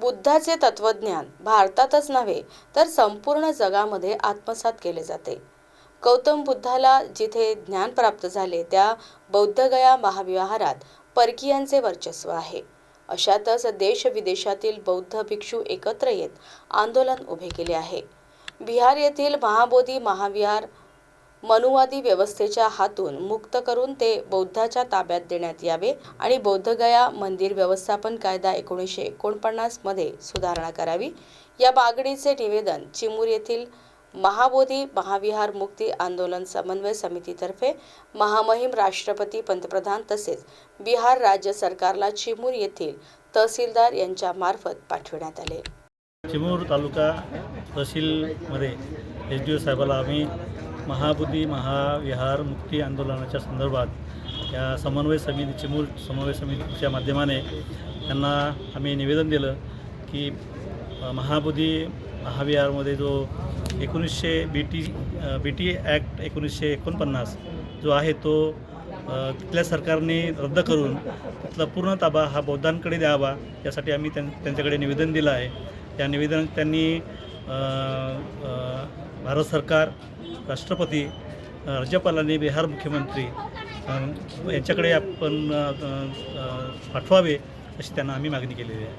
बुद्धाचे तत्वज्ञान भारतातच नव्हे तर संपूर्ण जगामध्ये आत्मसात केले जाते. गौतम बुद्धाला जिथे ज्ञान प्राप्त झाले त्या बौद्धगया महाविहारात परकीयांचे वर्चस्व आहे. अशातच देश विदेशातील बौद्ध भिक्षू एकत्र येत आंदोलन उभे केले आहे. बिहार येथील महाबोधी महाविहार मनुवादी व्यवस्थेच्या हातून मुक्त करून ते बौद्धाच्या ताब्यात देण्यात यावे आणि बौद्धगया मंदिर व्यवस्थापन कायदा एकोणीसशे एकोणपन्नासमध्ये सुधारणा करावी. या मागणीचे निवेदन चिमूर येथील महाबोधी महाविहार मुक्ती आंदोलन समन्वय समितीतर्फे महामहिम राष्ट्रपती पंतप्रधान तसेच बिहार राज्य सरकारला चिमूर येथील तहसीलदार यांच्या मार्फत पाठविण्यात आले. चिमूर तालुका तहसीलमध्ये एच डी ओ साहेबाला आम्ही महाबुद्धी महाविहार मुक्ती आंदोलनाच्या संदर्भात या समन्वय समितीची मूळ समन्वय समितीच्या माध्यमाने त्यांना आम्ही निवेदन दिलं की महाबुद्धी महाविहारमध्ये जो एकोणीसशे B T B T act एकोणीसशे एकोणपन्नास जो आहे तो तिथल्या सरकारने रद्द करून तिथला पूर्ण ताबा हा बौद्धांकडे द्यावा यासाठी आम्ही त्यां त्यांच्याकडे निवेदन दिलं आहे. त्या निवेदन त्यांनी भारत सरकार राष्ट्रपती अ, राज्यपालांनी बिहार मुख्यमंत्री यांच्याकडे आपण पाठवावे अशी त्यांना आम्ही मागणी केलेली आहे.